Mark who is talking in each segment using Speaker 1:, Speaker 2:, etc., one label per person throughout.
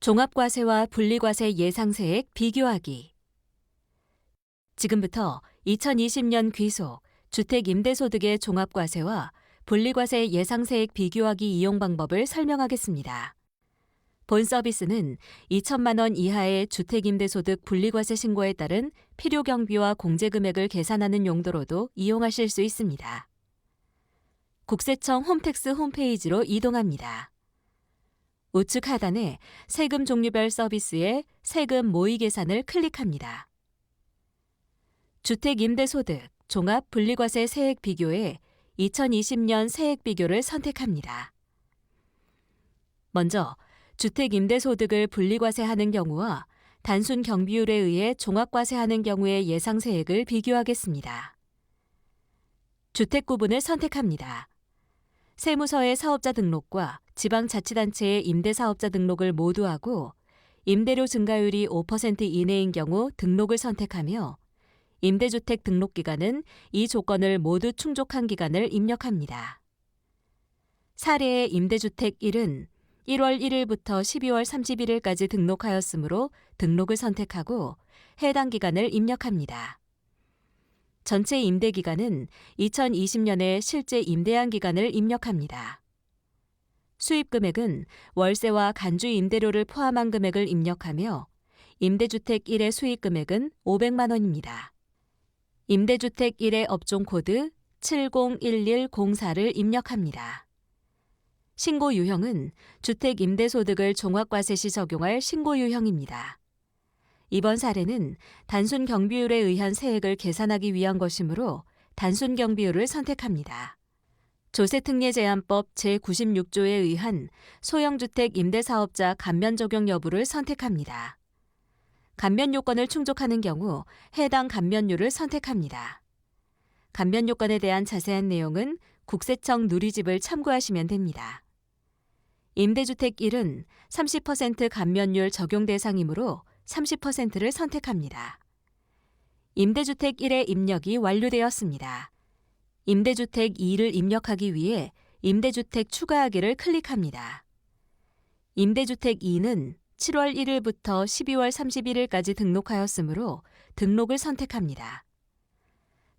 Speaker 1: 종합과세와 분리과세 예상세액 비교하기. 지금부터 2020년 귀속 주택임대소득의 종합과세와 분리과세 예상세액 비교하기 이용 방법을 설명하겠습니다. 본 서비스는 2천만 원 이하의 주택임대소득 분리과세 신고에 따른 필요경비와 공제금액을 계산하는 용도로도 이용하실 수 있습니다. 국세청 홈택스 홈페이지로 이동합니다. 우측 하단에 세금 종류별 서비스의 세금 모의 계산을 클릭합니다. 주택 임대소득 종합 분리과세 세액 비교에 2020년 세액 비교를 선택합니다. 먼저 주택 임대소득을 분리과세하는 경우와 단순 경비율에 의해 종합과세하는 경우의 예상 세액을 비교하겠습니다. 주택 구분을 선택합니다. 세무서의 사업자 등록과 지방자치단체의 임대사업자 등록을 모두 하고 임대료 증가율이 5% 이내인 경우 등록을 선택하며 임대주택 등록 기간은 이 조건을 모두 충족한 기간을 입력합니다. 사례의 임대주택 1은 1월 1일부터 12월 31일까지 등록하였으므로 등록을 선택하고 해당 기간을 입력합니다. 전체 임대 기간은 2020년에 실제 임대한 기간을 입력합니다. 수입 금액은 월세와 간주 임대료를 포함한 금액을 입력하며 임대주택 1의 수입 금액은 500만 원입니다. 임대주택 1의 업종 코드 701104를 입력합니다. 신고 유형은 주택 임대소득을 종합과세 시 적용할 신고 유형입니다. 이번 사례는 단순 경비율에 의한 세액을 계산하기 위한 것이므로 단순 경비율을 선택합니다. 조세특례 제한법 제96조에 의한 소형주택 임대사업자 감면 적용 여부를 선택합니다. 감면 요건을 충족하는 경우 해당 감면율을 선택합니다. 감면 요건에 대한 자세한 내용은 국세청 누리집을 참고하시면 됩니다. 임대주택 1은 30% 감면율 적용 대상이므로 30%를 선택합니다. 임대주택 1의 입력이 완료되었습니다. 임대주택 2를 입력하기 위해 임대주택 추가하기를 클릭합니다. 임대주택 2는 7월 1일부터 12월 31일까지 등록하였으므로 등록을 선택합니다.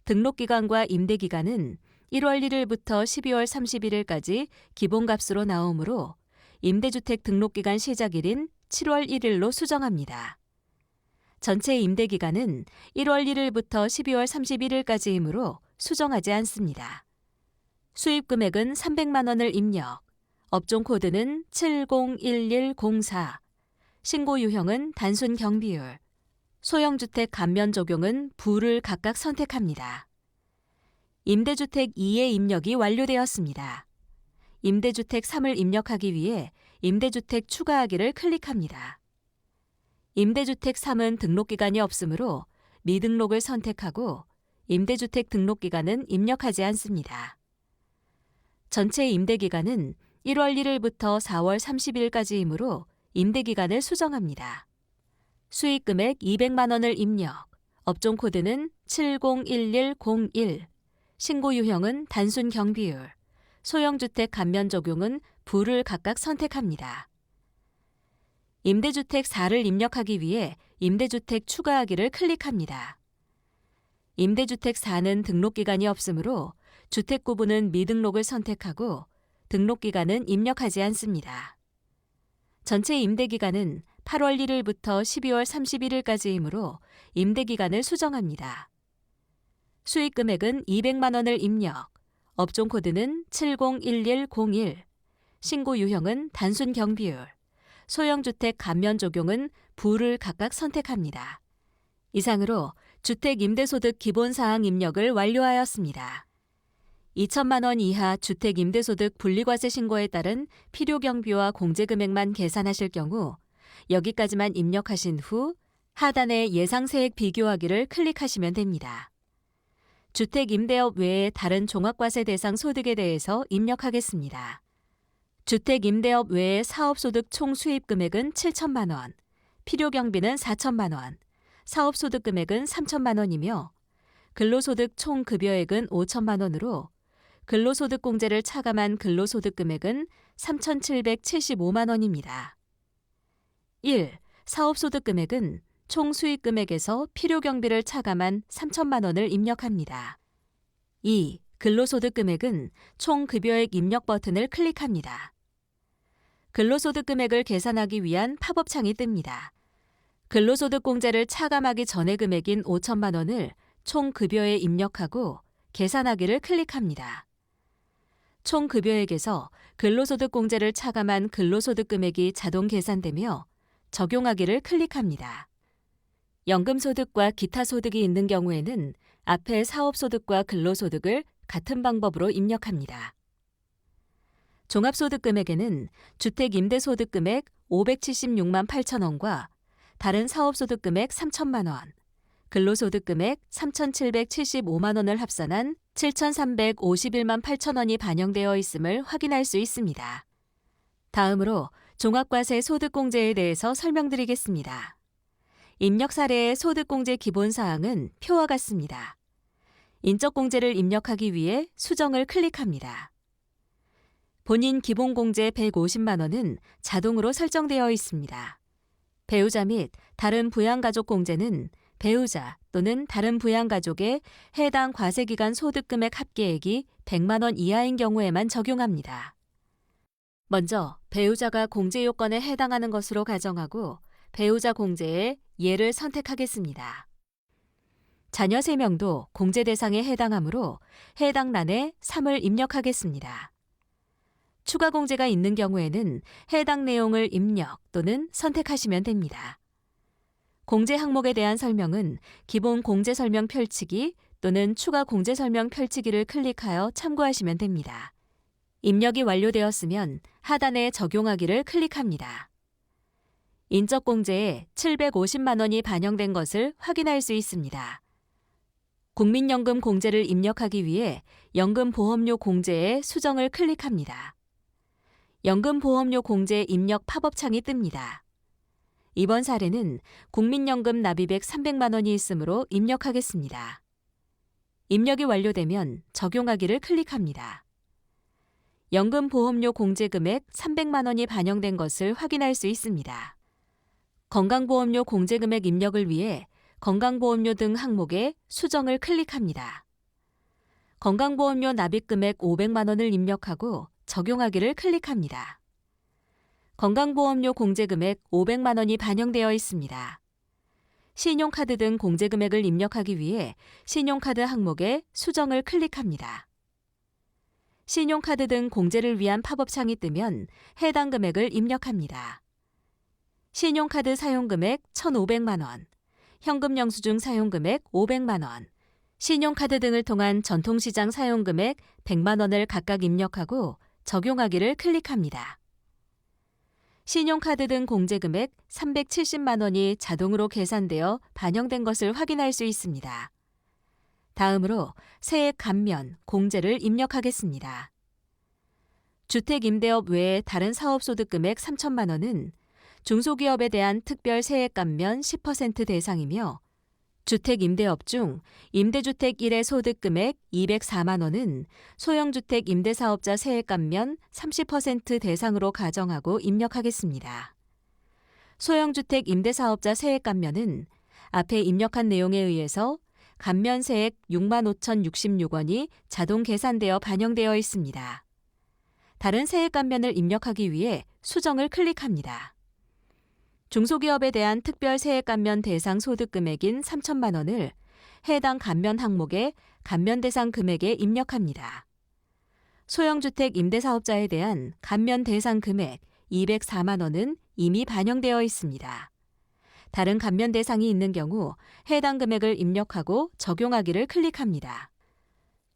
Speaker 1: 등록기간과 임대기간은 1월 1일부터 12월 31일까지 기본값으로 나오므로 임대주택 등록기간 시작일인 7월 1일로 수정합니다. 전체 임대기간은 1월 1일부터 12월 31일까지이므로 수정하지 않습니다. 수입 금액은 300만 원을 입력, 업종 코드는 701104, 신고 유형은 단순 경비율, 소형주택 감면 적용은 부를 각각 선택합니다. 임대주택 2의 입력이 완료되었습니다. 임대주택 3을 입력하기 위해 임대주택 추가하기를 클릭합니다. 임대주택 3은 등록기간이 없으므로 미등록을 선택하고 임대주택 등록 기간은 입력하지 않습니다. 전체 임대 기간은 1월 1일부터 4월 30일까지이므로 임대 기간을 수정합니다. 수익 금액 200만 원을 입력, 업종 코드는 701101, 신고 유형은 단순 경비율, 소형 주택 감면 적용은 부를 각각 선택합니다. 임대주택 4를 입력하기 위해 임대주택 추가하기를 클릭합니다. 임대주택 4는 등록기간이 없으므로 주택 구분은 미등록을 선택하고 등록기간은 입력하지 않습니다. 전체 임대기간은 8월 1일부터 12월 31일까지이므로 임대기간을 수정합니다. 수익 금액은 200만 원을 입력, 업종 코드는 701101, 신고 유형은 단순 경비율, 소형주택 감면 적용은 부를 각각 선택합니다. 이상으로 주택 임대소득 기본사항 입력을 완료하였습니다. 2천만 원 이하 주택 임대소득 분리과세 신고에 따른 필요 경비와 공제 금액만 계산하실 경우 여기까지만 입력하신 후 하단의 예상세액 비교하기를 클릭하시면 됩니다. 주택 임대업 외의 다른 종합과세 대상 소득에 대해서 입력하겠습니다. 주택 임대업 외의 사업소득 총 수입 금액은 7천만 원, 필요 경비는 4천만 원, 사업소득 금액은 3천만 원이며 근로소득 총 급여액은 5천만 원으로 근로소득 공제를 차감한 근로소득 금액은 3,775만 원입니다. 1. 사업소득 금액은 총 수익 금액에서 필요 경비를 차감한 3천만 원을 입력합니다. 2. 근로소득 금액은 총 급여액 입력 버튼을 클릭합니다. 근로소득 금액을 계산하기 위한 팝업 창이 뜹니다. 근로소득 공제를 차감하기 전의 금액인 5천만 원을 총 급여에 입력하고 계산하기를 클릭합니다. 총 급여액에서 근로소득 공제를 차감한 근로소득 금액이 자동 계산되며 적용하기를 클릭합니다. 연금소득과 기타 소득이 있는 경우에는 앞에 사업소득과 근로소득을 같은 방법으로 입력합니다. 종합소득 금액에는 주택 임대소득 금액 576만 8천 원과 다른 사업소득 금액 3천만 원, 근로소득 금액 3,775만 원을 합산한 7,351만 8천 원이 반영되어 있음을 확인할 수 있습니다. 다음으로 종합과세 소득공제에 대해서 설명드리겠습니다. 입력 사례의 소득공제 기본 사항은 표와 같습니다. 인적공제를 입력하기 위해 수정을 클릭합니다. 본인 기본공제 150만 원은 자동으로 설정되어 있습니다. 배우자 및 다른 부양가족 공제는 배우자 또는 다른 부양가족의 해당 과세기간 소득금액 합계액이 100만 원 이하인 경우에만 적용합니다. 먼저 배우자가 공제 요건에 해당하는 것으로 가정하고 배우자 공제의 예를 선택하겠습니다. 자녀 3명도 공제 대상에 해당하므로 해당 란에 3을 입력하겠습니다. 추가 공제가 있는 경우에는 해당 내용을 입력 또는 선택하시면 됩니다. 공제 항목에 대한 설명은 기본 공제 설명 펼치기 또는 추가 공제 설명 펼치기를 클릭하여 참고하시면 됩니다. 입력이 완료되었으면 하단에 적용하기를 클릭합니다. 인적 공제에 750만 원이 반영된 것을 확인할 수 있습니다. 국민연금 공제를 입력하기 위해 연금보험료 공제에 수정을 클릭합니다. 연금보험료 공제 입력 팝업 창이 뜹니다. 이번 사례는 국민연금 납입액 300만 원이 있으므로 입력하겠습니다. 입력이 완료되면 적용하기를 클릭합니다. 연금보험료 공제 금액 300만 원이 반영된 것을 확인할 수 있습니다. 건강보험료 공제 금액 입력을 위해 건강보험료 등 항목에 수정을 클릭합니다. 건강보험료 납입 금액 500만 원을 입력하고 적용하기를 클릭합니다. 건강보험료 공제 금액 500만 원이 반영되어 있습니다. 신용카드 등 공제 금액을 입력하기 위해 신용카드 항목에 수정을 클릭합니다. 신용카드 등 공제를 위한 팝업 창이 뜨면 해당 금액을 입력합니다. 신용카드 사용 금액 1,500만 원, 현금 영수증 사용 금액 500만 원, 신용카드 등을 통한 전통시장 사용 금액 100만 원을 각각 입력하고 적용하기를 클릭합니다. 신용카드 등 공제 금액 370만 원이 자동으로 계산되어 반영된 것을 확인할 수 있습니다. 다음으로 세액 감면, 공제를 입력하겠습니다. 주택 임대업 외에 다른 사업 소득 금액 3천만 원은 중소기업에 대한 특별 세액 감면 10% 대상이며 주택 임대업 중 임대주택 1의 소득 금액 204만 원은 소형주택 임대사업자 세액 감면 30% 대상으로 가정하고 입력하겠습니다. 소형주택 임대사업자 세액 감면은 앞에 입력한 내용에 의해서 감면세액 6만 5,066원이 자동 계산되어 반영되어 있습니다. 다른 세액 감면을 입력하기 위해 수정을 클릭합니다. 중소기업에 대한 특별 세액 감면 대상 소득 금액인 3천만 원을 해당 감면 항목에 감면 대상 금액에 입력합니다. 소형주택 임대사업자에 대한 감면 대상 금액 204만 원은 이미 반영되어 있습니다. 다른 감면 대상이 있는 경우 해당 금액을 입력하고 적용하기를 클릭합니다.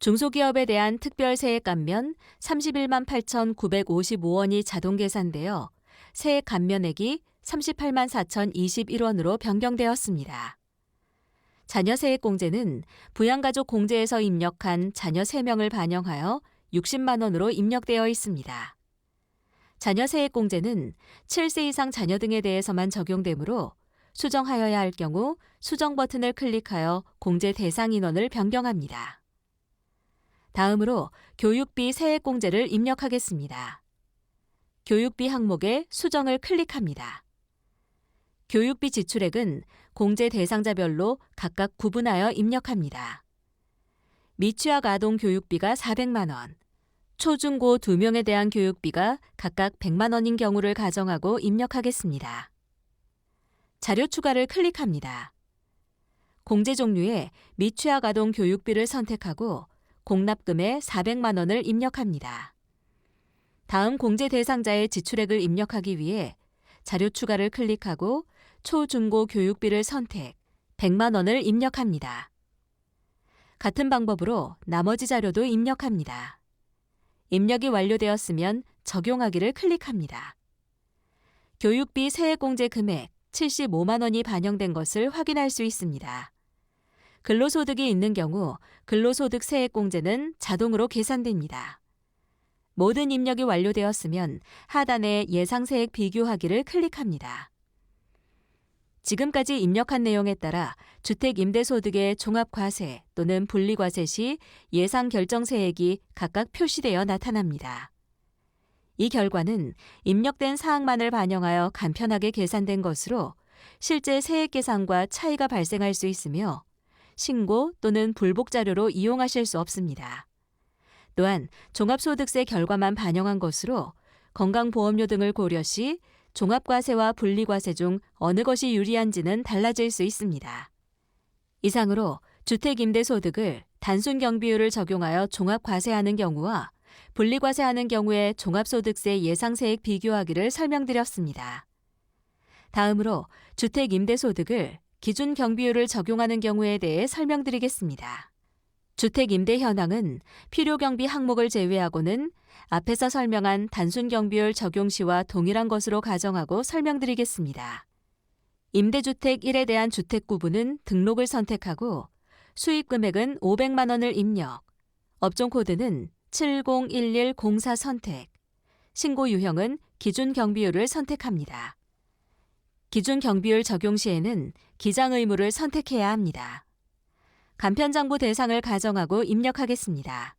Speaker 1: 중소기업에 대한 특별세액 감면 31만 8,955원이 자동 계산되어 세액 감면액이 38만 4,021원으로 변경되었습니다. 자녀 세액 공제는 부양가족 공제에서 입력한 자녀 3명을 반영하여 60만 원으로 입력되어 있습니다. 자녀 세액 공제는 7세 이상 자녀 등에 대해서만 적용되므로 수정하여야 할 경우 수정 버튼을 클릭하여 공제 대상 인원을 변경합니다. 다음으로 교육비 세액 공제를 입력하겠습니다. 교육비 항목에 수정을 클릭합니다. 교육비 지출액은 공제 대상자별로 각각 구분하여 입력합니다. 미취학 아동 교육비가 400만 원, 초중고 2명에 대한 교육비가 각각 100만 원인 경우를 가정하고 입력하겠습니다. 자료 추가를 클릭합니다. 공제 종류에 미취학 아동 교육비를 선택하고 공납금에 400만 원을 입력합니다. 다음 공제 대상자의 지출액을 입력하기 위해 자료 추가를 클릭하고 초중고 교육비를 선택 100만 원을 입력합니다. 같은 방법으로 나머지 자료도 입력합니다. 입력이 완료되었으면 적용하기를 클릭합니다. 교육비 세액공제 금액 75만 원이 반영된 것을 확인할 수 있습니다. 근로소득이 있는 경우 근로소득 세액공제는 자동으로 계산됩니다. 모든 입력이 완료되었으면 하단의 예상세액 비교하기를 클릭합니다. 지금까지 입력한 내용에 따라 주택 임대소득의 종합과세 또는 분리과세 시 예상 결정세액이 각각 표시되어 나타납니다. 이 결과는 입력된 사항만을 반영하여 간편하게 계산된 것으로 실제 세액 계산과 차이가 발생할 수 있으며 신고 또는 불복 자료로 이용하실 수 없습니다. 또한 종합소득세 결과만 반영한 것으로 건강보험료 등을 고려 시 종합과세와 분리과세 중 어느 것이 유리한지는 달라질 수 있습니다. 이상으로 주택임대소득을 단순 경비율을 적용하여 종합과세하는 경우와 분리과세하는 경우의 종합소득세 예상세액 비교하기를 설명드렸습니다. 다음으로 주택임대소득을 기준 경비율을 적용하는 경우에 대해 설명드리겠습니다. 주택 임대 현황은 필요 경비 항목을 제외하고는 앞에서 설명한 단순 경비율 적용 시와 동일한 것으로 가정하고 설명드리겠습니다. 임대주택 1에 대한 주택 구분은 등록을 선택하고 수입 금액은 500만 원을 입력, 업종 코드는 701104 선택, 신고 유형은 기준 경비율을 선택합니다. 기준 경비율 적용 시에는 기장 의무를 선택해야 합니다. 간편장부 대상을 가정하고 입력하겠습니다.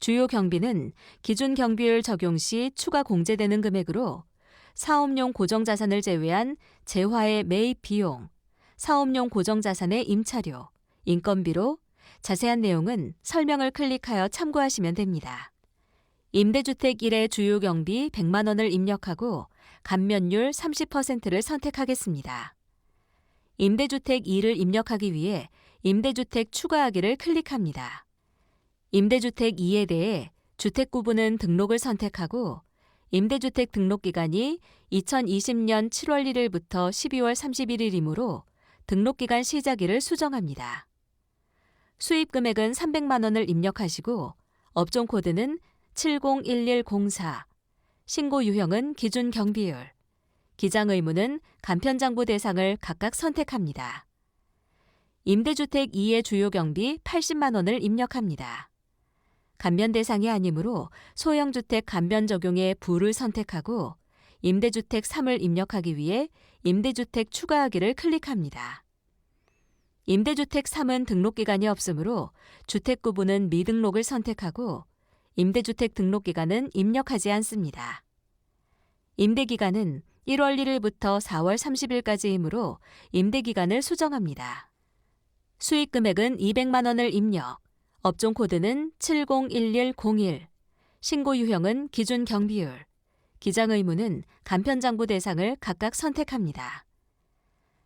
Speaker 1: 주요 경비는 기준 경비율 적용 시 추가 공제되는 금액으로 사업용 고정자산을 제외한 재화의 매입 비용, 사업용 고정자산의 임차료, 인건비로 자세한 내용은 설명을 클릭하여 참고하시면 됩니다. 임대주택 1의 주요 경비 100만 원을 입력하고 감면율 30%를 선택하겠습니다. 임대주택 2를 입력하기 위해 임대주택 추가하기를 클릭합니다. 임대주택 2에 대해 주택 구분은 등록을 선택하고 임대주택 등록 기간이 2020년 7월 1일부터 12월 31일이므로 등록 기간 시작일을 수정합니다. 수입 금액은 300만 원을 입력하시고 업종 코드는 701104, 신고 유형은 기준 경비율, 기장 의무는 간편장부 대상을 각각 선택합니다. 임대주택 2의 주요 경비 80만 원을 입력합니다. 감면 대상이 아니므로 소형주택 감면 적용의 부를 선택하고 임대주택 3을 입력하기 위해 임대주택 추가하기를 클릭합니다. 임대주택 3은 등록기간이 없으므로 주택 구분은 미등록을 선택하고 임대주택 등록기간은 입력하지 않습니다. 임대기간은 1월 1일부터 4월 30일까지이므로 임대기간을 수정합니다. 수익 금액은 200만 원을 입력, 업종 코드는 701101, 신고 유형은 기준 경비율, 기장 의무는 간편장부 대상을 각각 선택합니다.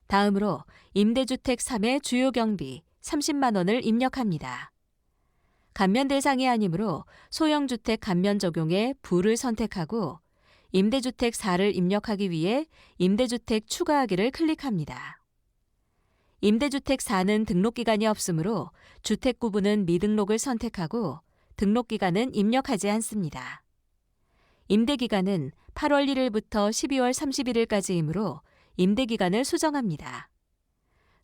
Speaker 1: 다음으로 임대주택 3의 주요 경비 30만 원을 입력합니다. 감면 대상이 아니므로 소형주택 감면 적용에 부를 선택하고 임대주택 4를 입력하기 위해 임대주택 추가하기를 클릭합니다. 임대주택 4는 등록기간이 없으므로 주택 구분은 미등록을 선택하고 등록기간은 입력하지 않습니다. 임대기간은 8월 1일부터 12월 31일까지이므로 임대기간을 수정합니다.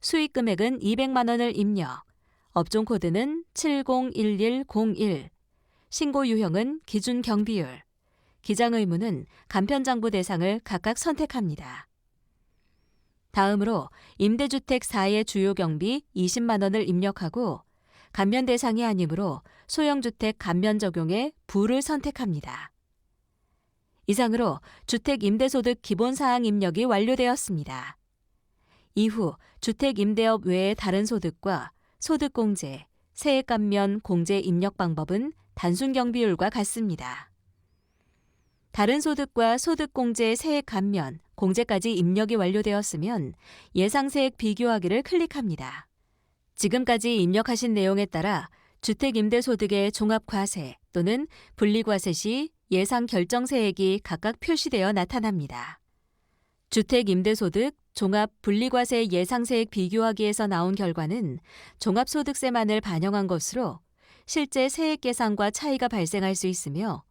Speaker 1: 수익 금액은 200만 원을 입력, 업종 코드는 701101, 신고 유형은 기준 경비율, 기장 의무는 간편장부 대상을 각각 선택합니다. 다음으로 임대주택 4의 주요 경비 20만 원을 입력하고 감면 대상이 아니므로 소형주택 감면 적용에 부를 선택합니다. 이상으로 주택 임대소득 기본 사항 입력이 완료되었습니다. 이후 주택 임대업 외의 다른 소득과 소득공제, 세액감면 공제 입력 방법은 단순 경비율과 같습니다. 다른 소득과 소득공제 세액 감면, 공제까지 입력이 완료되었으면 예상세액 비교하기를 클릭합니다. 지금까지 입력하신 내용에 따라 주택임대소득의 종합과세 또는 분리과세 시 예상 결정세액이 각각 표시되어 나타납니다. 주택임대소득 종합 분리과세 예상세액 비교하기에서 나온 결과는 종합소득세만을 반영한 것으로 실제 세액 계산과 차이가 발생할 수 있으며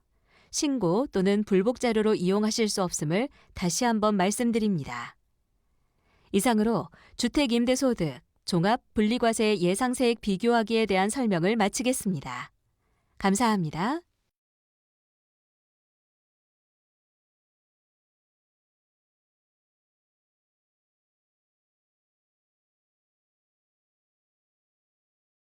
Speaker 1: 신고 또는 불복 자료로 이용하실 수 없음을 다시 한번 말씀드립니다. 이상으로 주택임대소득 종합 분리과세 예상세액 비교하기에 대한 설명을 마치겠습니다. 감사합니다.